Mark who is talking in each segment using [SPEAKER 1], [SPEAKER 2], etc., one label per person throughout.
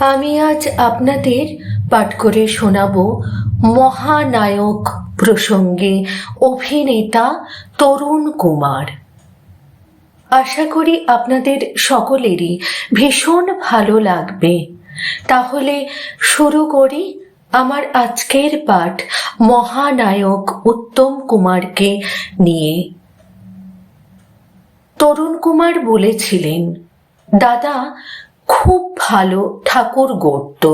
[SPEAKER 1] আমি আজ আপনাদের পাঠ করে শোনাব মহানায়ক প্রসঙ্গে অভিনেতা তরুণ কুমার। আশা করি আপনাদের সকলেরই ভীষণ ভালো লাগবে। তাহলে শুরু করি আমার আজকের পাঠ মহানায়ক উত্তম কুমারকে নিয়ে। তরুণ কুমার বলেছিলেন, দাদা খুব ভালো ঠাকুর গড়ত।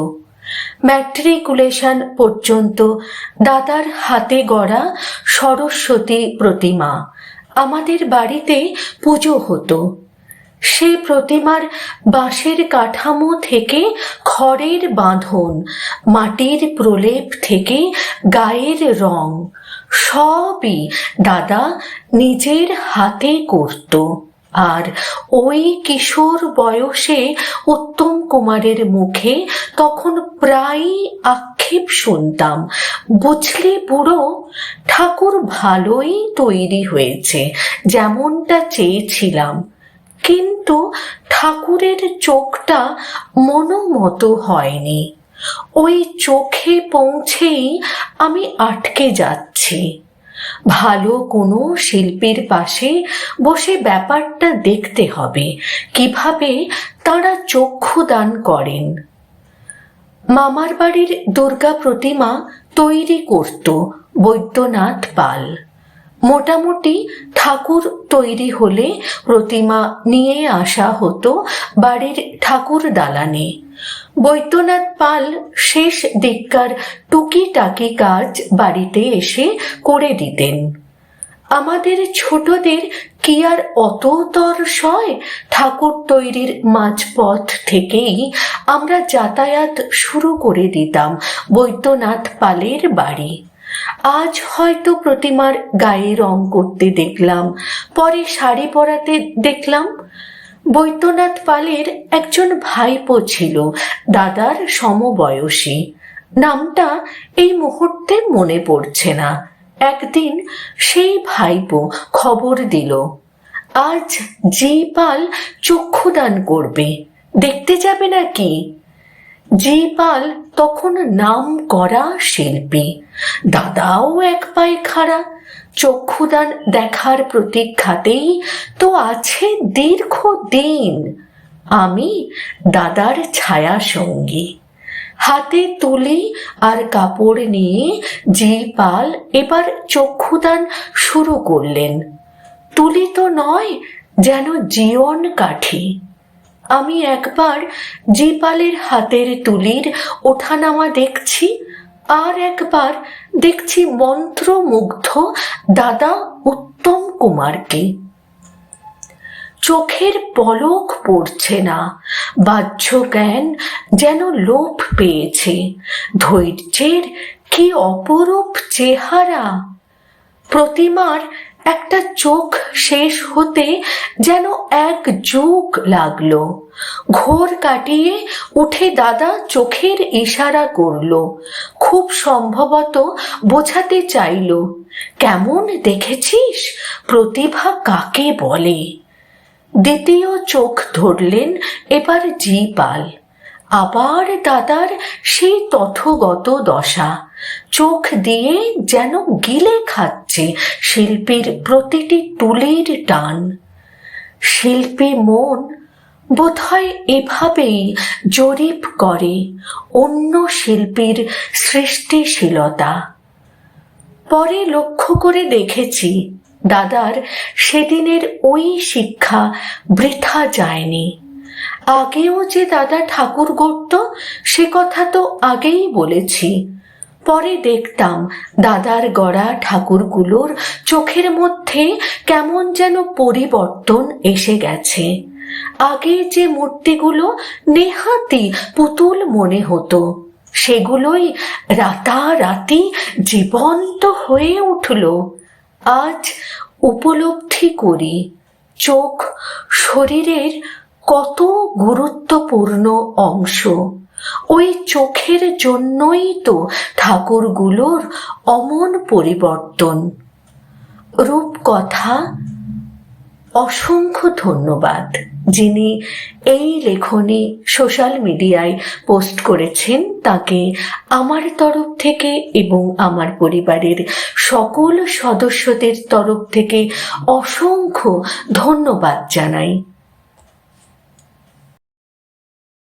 [SPEAKER 1] ম্যাট্রিকুলেশন পর্যন্ত দাদার হাতে গড়া সরস্বতী প্রতিমা। আমাদের বাড়িতে পুজো হতো। সে প্রতিমার বাঁশের কাঠামো থেকে খড়ের বাঁধন, মাটির প্রলেপ থেকে গায়ের রং, সবই দাদা নিজের হাতে করত। আর ওই কিশোর বয়সে উত্তম কুমারের মুখে তখন প্রায়ই আক্ষেপ শুনতাম। বুঝলি বুড়ো, ঠাকুর ভালোই তৈরি হয়েছে, যেমনটা চেয়েছিলাম। কিন্তু ঠাকুরের চোখটা মনোমতো হয়নি। ওই চোখে পৌঁছেই আমি আটকে যাচ্ছি। ভালো কোনো শিল্পীর পাশে বসে ব্যাপারটা দেখতে হবে। কীভাবে তারা চক্ষু দান করেন? মামার বাড়ির দুর্গা প্রতিমা তৈরি করত বৈদ্যনাথ পাল। মোটামুটি ঠাকুর তৈরি হলে প্রতিমা নিয়ে আসা হতো বাড়ির ঠাকুর দালানে বৈদ্যনাথ পাল শেষ দিককার টুকিটাকি কাজ বাড়িতে এসে করে দিতেন। আমাদের ছোটদের কি আর অততর সয় ঠাকুর তৈরির মাঝপথ থেকেই আমরা যাতায়াত শুরু করে দিতাম বৈদ্যনাথ পালের বাড়ি। আজ হয়তো প্রতিমার গায়ে রং করতে দেখলাম, পরে শাড়ি পরাতে দেখলাম বৈদ্যনাথ পালের একজন ভাইপো ছিল, দাদার সমবয়সী। নামটা এই মুহূর্তে মনে পড়ছে না। একদিন সেই ভাইপো খবর দিল, আজ জি পাল চক্ষুদান করবে, দেখতে যাবে নাকি? জি পাল তখন নাম করা শিল্পী, দাদাও এক পায়ে খাড়া চক্ষুদান দেখার প্রতীক্ষাতেই তো আছে দীর্ঘ দিন আমি দাদার ছায়া সঙ্গী। হাতে তুলি আর কাপড় নিয়ে জি পাল এবার চক্ষুদান শুরু করলেন। তুলি তো নয়, যেন জীবন কাঠি। আমি একবার জিপালের হাতের তুলির ওঠানামা দেখছি আর একবার দেখছি মন্ত্রমুগ্ধ দাদা উত্তম কুমারকে। চোখের পলক পড়ছে না, বাহ্য জ্ঞান যেন লোপ পেয়েছে, ধৈর্যের কি অপরূপ চেহারা। প্রতিমার একটা চোখ শেষ হতে যেন এক যুগ লাগল। ঘোর কাটিয়ে উঠে দাদা চোখের ইশারা করল। খুব সম্ভবত বোঝাতে চাইল, কেমন দেখেছিস? প্রতিভা কাকে বলে? দ্বিতীয় চোখ ধরলেন এবার জি পাল আবার দাদার সেই তথগত দশা। চোখ দিয়ে যেন গিলে খাচ্ছে শিল্পীর প্রতিটি তুলির টান। শিল্পী মন বোধহয় এভাবেই জরিপ করে অন্য শিল্পীর সৃষ্টিশীলতা। পরে লক্ষ্য করে দেখেছি, দাদার সেদিনের ওই শিক্ষা বৃথা যায়নি। আগেও যে দাদা ঠাকুর গড়ত, সে কথা তো আগেই বলেছি। পরে দেখতাম দাদার গড়া ঠাকুরগুলোর চোখের মধ্যে কেমন যেন পরিবর্তন এসে গেছে। আগে যে মূর্তিগুলো নেহাতি পুতুল মনে হতো, সেগুলোই রাতারাতি জীবন্ত হয়ে উঠল। আজ উপলব্ধি করি, চোখ শরীরের কত গুরুত্বপূর্ণ অংশ। ওই চোখের জন্যই তো ঠাকুরগুলোর অমন পরিবর্তন। রূপকথা, অসংখ্য ধন্যবাদ, যিনি এই লেখনী সোশ্যাল মিডিয়ায় পোস্ট করেছেন তাকে আমার তরফ থেকে এবং আমার পরিবারের সকল সদস্যদের তরফ থেকে অসংখ্য ধন্যবাদ জানাই।